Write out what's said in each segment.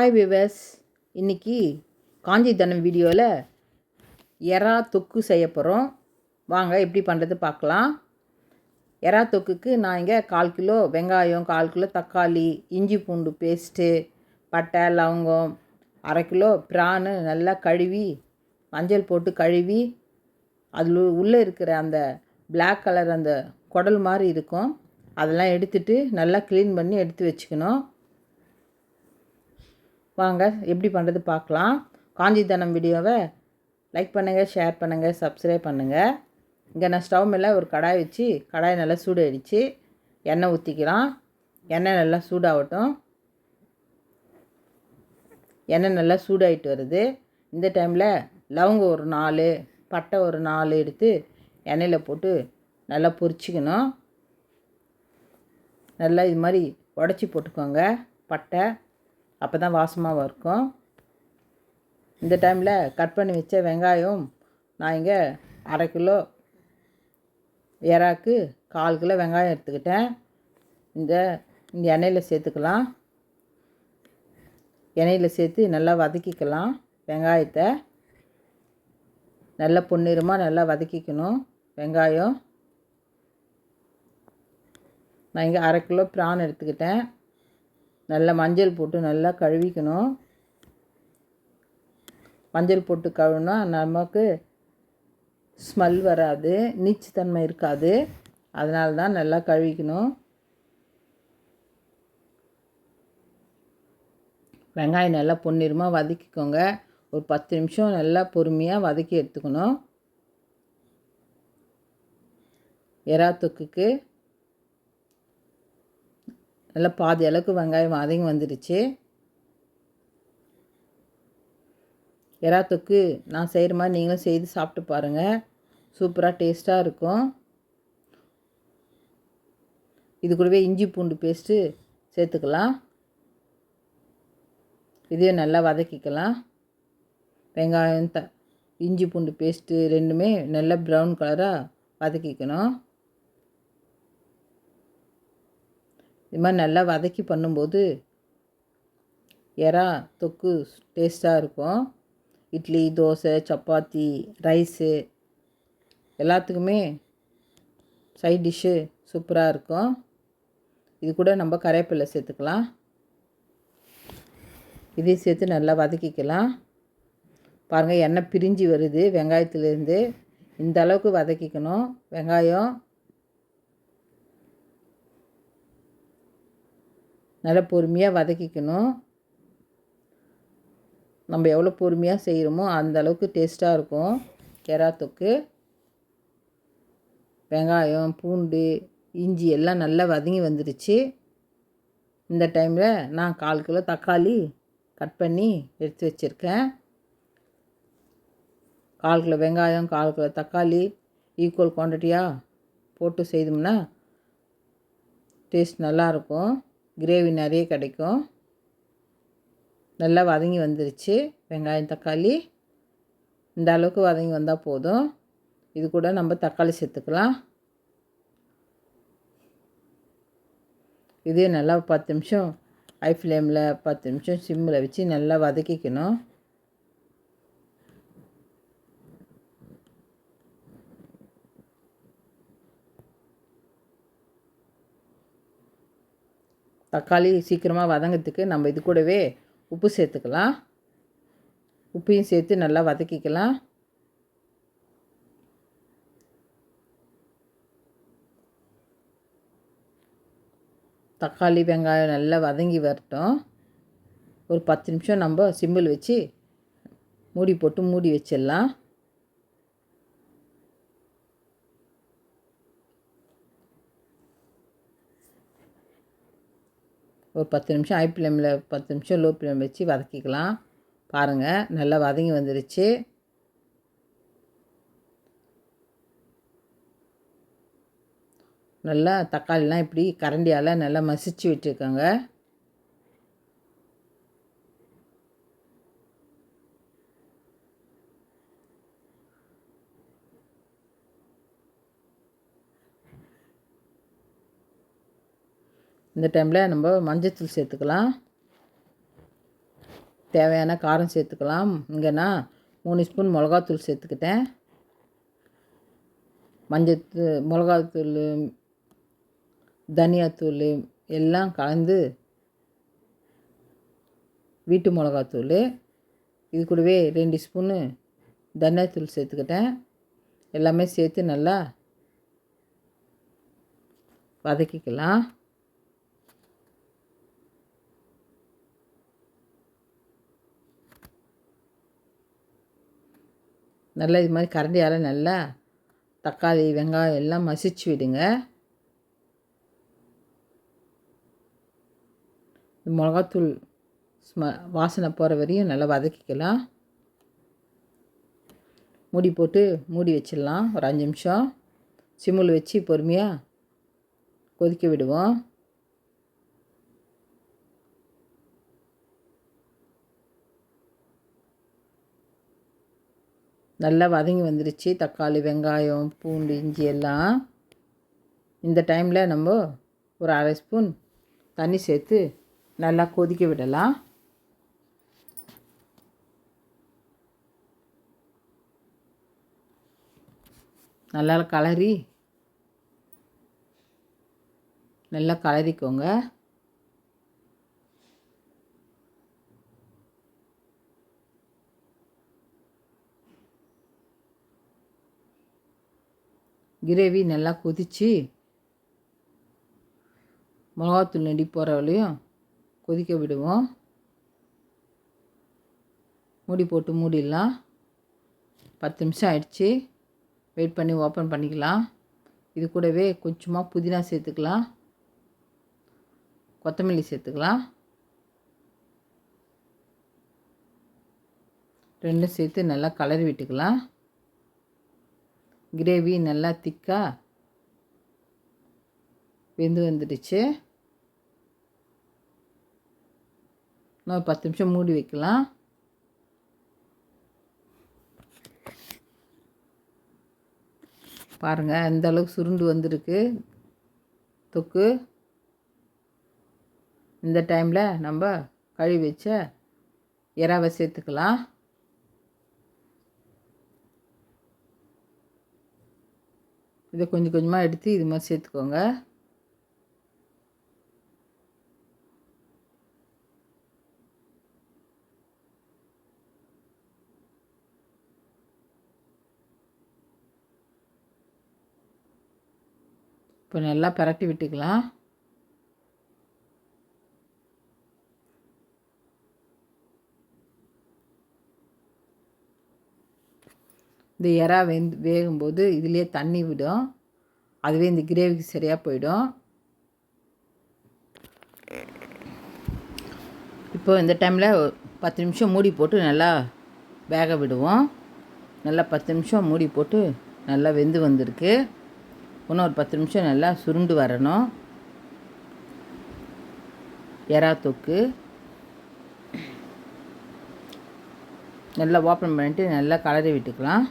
Hi viewers இன்னைக்கு காஞ்சி தனம் வீடியோவில் எறா தொக்கு செய்ய போகிறோம் வாங்க எப்படி பண்ணுறது பார்க்கலாம். எறா தொக்குக்கு நான் இங்கே கால் கிலோ வெங்காயம் கால் கிலோ தக்காளி இஞ்சி பூண்டு பேஸ்ட்டு பட்டை லவங்கம் அரை கிலோ பிரானு நல்லா கழுவி மஞ்சள் போட்டு கழுவி அதில் உள்ளே இருக்கிற அந்த பிளாக் கலர் அந்த குடல் மாதிரி இருக்கும். அதெல்லாம் எடுத்துட்டு நல்லா க்ளீன் பண்ணி எடுத்து வச்சுக்கணும். வாங்க எப்படி பண்ணுறது பார்க்கலாம். காஞ்சிதனம் வீடியோவை லைக் பண்ணுங்கள் ஷேர் பண்ணுங்கள் சப்ஸ்கிரைப் பண்ணுங்கள் இங்கே நான் ஸ்டவ் மேலே ஒரு கடாய் வச்சு கடாய் நல்லா சூடாயிடுச்சு. எண்ணெய் ஊற்றிக்கலாம் எண்ணெய் நல்லா சூடாகட்டும். எண்ணெய் நல்லா சூடாகிட்டு வருது. இந்த டைமில் லவங்கம் ஒரு நாலு பட்டை ஒரு நாலு எடுத்து எண்ணெயில் போட்டு நல்லா பொரிச்சிக்கணும். நல்லா இது மாதிரி உடச்சி போட்டுக்கோங்க. பட்டை அப்போ தான் வாசமாகவும் இருக்கும். இந்த டைமில் கட் பண்ணி வச்ச வெங்காயம் நான் இங்கே அரை கிலோ எறாக்கு கால் கிலோ வெங்காயம் எடுத்துக்கிட்டேன். இந்த இந்த எண்ணெயில் சேர்த்துக்கலாம். எண்ணெயில் சேர்த்து நல்லா வதக்கிக்கலாம் வெங்காயத்தை. நல்லா பொன்னிறமாக நல்லா வதக்கிக்கணும் வெங்காயம். நான் இங்கே அரை கிலோ ப்ரான் எடுத்துக்கிட்டேன். நல்லா மஞ்சள் போட்டு நல்லா கழுவிக்கணும். மஞ்சள் போட்டு கழுவினா நமக்கு ஸ்மெல் வராது நீச்சுத்தன்மை இருக்காது. அதனால தான் நல்லா கழுவிக்கணும். வெங்காயம் நல்லா பொன்னிறமாக வதக்கிக்கோங்க. ஒரு பத்து நிமிஷம் நல்லா பொறுமையாக வதக்கி எடுத்துக்கணும். எறா தொக்குக்கு நல்லா பாதி அளவுக்கு வெங்காயம் வதங்கி வந்துடுச்சு எறா தொக்கு நான் செய்கிற மாதிரி நீங்களும் செய்து சாப்பிட்டு பாருங்கள் சூப்பராக டேஸ்ட்டாக இருக்கும். இது கூடவே இஞ்சி பூண்டு பேஸ்ட்டு சேர்த்துக்கலாம். இதையும் நல்லா வதக்கிக்கலாம். வெங்காயம் த இஞ்சி பூண்டு பேஸ்ட்டு ரெண்டுமே நல்லா ப்ரௌன் கலராக வதக்கிக்கணும். இது மாதிரி நல்லா வதக்கி பண்ணும்போது எறா தொக்கு டேஸ்ட்டாக இருக்கும். இட்லி தோசை சப்பாத்தி ரைஸு எல்லாத்துக்குமே சைட் டிஷ்ஷு சூப்பராக இருக்கும். இது கூட நம்ம கருவேப்பிலை சேர்த்துக்கலாம். இதையும் சேர்த்து நல்லா வதக்கிக்கலாம். பாருங்கள் எண்ணெய் பிரிஞ்சு வருது. வெங்காயத்துலேருந்து இந்த அளவுக்கு வதக்கிக்கணும். வெங்காயம் நல்லா பொறுமையாக வதக்கிக்கணும். நம்ம எவ்வளோ பொறுமையாக செய்கிறோமோ அந்த அளவுக்கு டேஸ்ட்டாக இருக்கும். எறா தொக்கு வெங்காயம் பூண்டு இஞ்சி எல்லாம் நல்லா வதங்கி வந்துடுச்சு இந்த டைமில் நான் கால் கிலோ தக்காளி கட் பண்ணி எடுத்து வச்சுருக்கேன். கால் கிலோ வெங்காயம் கால் கிலோ தக்காளி ஈக்குவல் குவான்டிட்டியாக போட்டு செய்தோம்னா டேஸ்ட் நல்லாயிருக்கும் கிரேவி நிறைய கிடைக்கும். நல்லா வதங்கி வந்துருச்சு. வெங்காயம் தக்காளி. இந்த அளவுக்கு வதங்கி வந்தால் போதும். இது கூட நம்ம தக்காளி சேர்த்துக்கலாம். இதே நல்லா பத்து நிமிஷம் ஹை ஃப்ளேமில் பத்து நிமிஷம் சிம்மில் வச்சு நல்லா வதக்கிக்கணும். தக்காளி சீக்கிரமாக வதங்கிறதுக்கு நம்ம இது கூடவே உப்பு சேர்த்துக்கலாம். உப்பையும் சேர்த்து நல்லா வதக்கிக்கலாம். தக்காளி வெங்காயம் நல்லா வதங்கி வரட்டும். ஒரு பத்து நிமிஷம் நம்ம சிம்பிள் வச்சு மூடி போட்டு மூடி வச்சிடலாம். ஒரு பத்து நிமிஷம் ஹை ஃப்ளேமில் பத்து நிமிஷம் லோ ஃப்ளேம் வச்சு வதக்கிக்கலாம். பாருங்கள் நல்லா வதங்கி வந்துருச்சு. நல்லா தக்காளிலாம் இப்படி கரண்டியால் நல்லா மசிச்சு விட்டுருக்கோங்க. இந்த டைமில் நம்ம மஞ்சத்தூள் சேர்த்துக்கலாம். தேவையான காரம் சேர்த்துக்கலாம். இங்கே நான் மூணு ஸ்பூன் மிளகாத்தூள் சேர்த்துக்கிட்டேன். மஞ்சத்தூ மிளகாத்தூள் தனியாத்தூள் எல்லாம் கலந்து வீட்டு மிளகாத்தூள் இது கூடவே ரெண்டு ஸ்பூனு தனியாத்தூள் சேர்த்துக்கிட்டேன். எல்லாமே சேர்த்து நல்லா வதக்கிக்கலாம். நல்லா இது மாதிரி கரண்டியால் நல்லா தக்காளி வெங்காயம் எல்லாம் மசிச்சு விடுங்க. மிளகாத்தூள் ஸ்ம வாசனை போகிற வரையும் நல்லா வதக்கிக்கலாம். மூடி போட்டு மூடி வச்சிடலாம். ஒரு அஞ்சு நிமிஷம். சிம்மில் வச்சு பொறுமையாக கொதிக்க விடுவோம். நல்லா வதங்கி வந்துருச்சு. தக்காளி வெங்காயம் பூண்டு இஞ்சி எல்லாம் இந்த டைமில் நம்ம ஒரு அரை ஸ்பூன் தண்ணி சேர்த்து நல்லா கொதிக்க விடலாம். நல்லா கலரி நல்லா கலரிக்கோங்க. கிரேவி நல்லா கொதித்து மிளகாத்தூள் நெடி போகிறவளையும் கொதிக்க விடுவோம். மூடி போட்டு மூடிடலாம். பத்து நிமிஷம் ஆயிடுச்சு. வெயிட் பண்ணி ஓப்பன் பண்ணிக்கலாம். இது கூடவே கொஞ்சமாக புதினா சேர்த்துக்கலாம். கொத்தமல்லி சேர்த்துக்கலாம். ரெண்டும் சேர்த்து நல்லா கலரி விட்டுக்கலாம். கிரேவி நல்லா திக்காக வெந்து வந்துடுச்சு. இன்னும் பத்து நிமிஷம் மூடி வைக்கலாம். பாருங்கள் எந்த அளவுக்கு சுருண்டு வந்திருக்கு. தொக்கு. இந்த டைமில் நம்ம கழுவி வச்ச இறாவை சேர்த்துக்கலாம். இதை கொஞ்சம் கொஞ்சமாக எடுத்து இது மாதிரி சேர்த்துக்கோங்க. இப்போ நல்லா பரட்டி விட்டுக்கலாம். இந்த இறா வெந்து வேகும்போது இதுலேயே தண்ணி விடும். அதுவே இந்த கிரேவிக்கு சரியாக போயிடும். இப்போ இந்த டைமில் பத்து நிமிஷம் மூடி போட்டு நல்லா வேக விடுவோம். நல்லா பத்து நிமிஷம் மூடி போட்டு நல்லா வெந்து வந்திருக்கு. இன்னும் ஒரு பத்து நிமிஷம் நல்லா சுருண்டு வரணும். எறா தொக்கு. நல்லா ஓப்பன் பண்ணிட்டு நல்லா கலரி விட்டுக்கலாம்.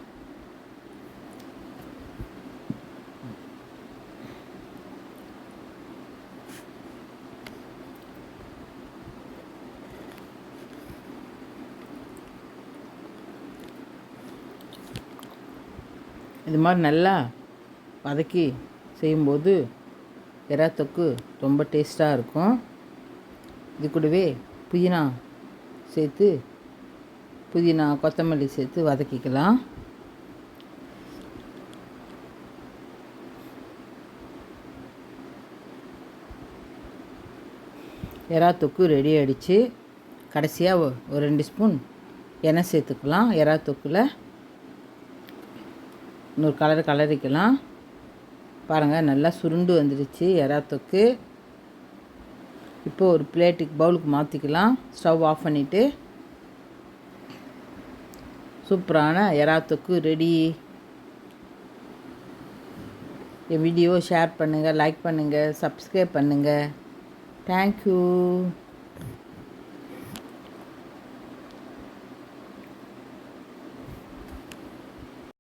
இது மாதிரி நல்லா வதக்கி செய்யும்போது எறா தொக்கு ரொம்ப டேஸ்ட்டாக இருக்கும். இது கூடவே புதினா சேர்த்து புதினா கொத்தமல்லி சேர்த்து வதக்கிக்கலாம். எறா தொக்கு ரெடி ஆகிடுச்சு கடைசியாக ஒரு ரெண்டு ஸ்பூன் எண்ணெய் சேர்த்துக்கலாம். எறா தொக்கில் இன்னொரு கலர் கலரிக்கலாம். பாருங்கள் நல்லா சுருண்டு வந்துடுச்சு எறா தொக்கு இப்போது ஒரு பிளேட்டுக்கு பவுலுக்கு மாற்றிக்கலாம் ஸ்டவ் ஆஃப் பண்ணிவிட்டு சூப்பரான எறா தொக்கு ரெடி என் வீடியோ ஷேர் பண்ணுங்கள் லைக் பண்ணுங்கள் சப்ஸ்கிரைப் பண்ணுங்கள் தேங்க்யூ